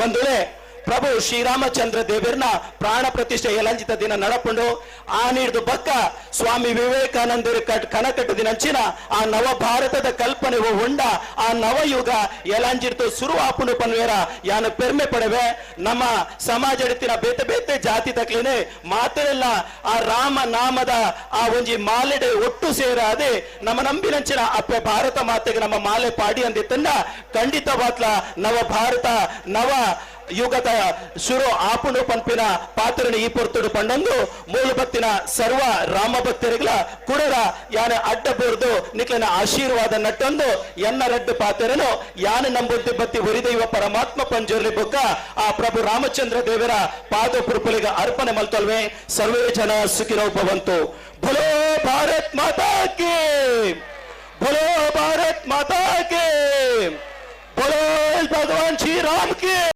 வந்துள்ள ಪ್ರಭು ಶ್ರೀರಾಮಚಂದ್ರ ದೇವರನ್ನ ಪ್ರಾಣ ಪ್ರತಿಷ್ಠೆ ಎಲಂಜಿತ ದಿನ ನಡಪುಂಡು ಆ ನೀಡ್ದು ಬಕ್ಕ ಸ್ವಾಮಿ ವಿವೇಕಾನಂದರ ಕಟ್ ಕನಕಟ್ಟು ದಿನಂಚಿನ ಆ ನವ ಭಾರತದ ಕಲ್ಪನೆ ಉಂಡ ಆ ನವಯುಗ ಯಲಾಂಜಿರ್ತು ಶುರು ಆಪುಂಡು ಪನ್ವೇರ ಯಾನ ಪೆರ್ಮೆ ಪಡೆವೆ. ನಮ್ಮ ಸಮಾಜ ಎಡ್ತಿನ ಬೇತೆ ಬೇತೆ ಜಾತಿ ತಕ್ಲೇನೆ ಮಾತೆಲ್ಲ ಆ ರಾಮ ನಾಮದ ಆ ಒಂಜಿ ಮಾಲೆಡೆ ಒಟ್ಟು ಸೇರ ಅದೇ ನಮ್ಮ ನಂಬಿನಂಚಿನ ಅಪ್ಪೆ ಭಾರತ ಮಾತೆಗೆ ನಮ್ಮ ಮಾಲೆ ಪಾಡಿ ಅಂದಿತ್ತಂಡ ಖಂಡಿತವಾಗ್ಲ ನವ ಭಾರತ ನವ ಯುಗದ ಶುರು ಆಪುಲು ಪಂಪಿನ ಪಾತ್ರನ ಈ ಪೊರ್ತುಡು ಪಂಡಂದು ಮೂಲು ಬತ್ತಿನ ಸರ್ವ ರಾಮ ಭಕ್ತರಿಗಳ ಕುಡರ ಯಾನ ಅಡ್ಡ ಬೂರ್ದು ನಿಕ್ಲಿನ ಆಶೀರ್ವಾದ ನಟ್ಟೊಂದು ಎನ್ನ ರಡ್ಡು ಪಾತ್ರನು ಯಾನ ನಂಬುದ್ದಿ ಬತ್ತಿ ಹುರಿದೈವ ಪರಮಾತ್ಮ ಪಂಜುರ್ಲಿ ಬುಕ್ಕ ಆ ಪ್ರಭು ರಾಮಚಂದ್ರ ದೇವರ ಪಾದ ಪುರುಪುಲಿಗ ಅರ್ಪಣೆ ಮಲ್ತಲ್ವೆ. ಸರ್ವೇ ಜನ ಸುಖಿನೋ ಭವಂತು ಭಲೋ ಭಾರತ್ ಮಾತಾ ಕಿ! ಭಲೋ ಭಾರತ್ ಮಾತಾ ಕೇ! ಭಲೋ ಭಗವಾನ್ ಶ್ರೀರಾಮ್ ಕೇ!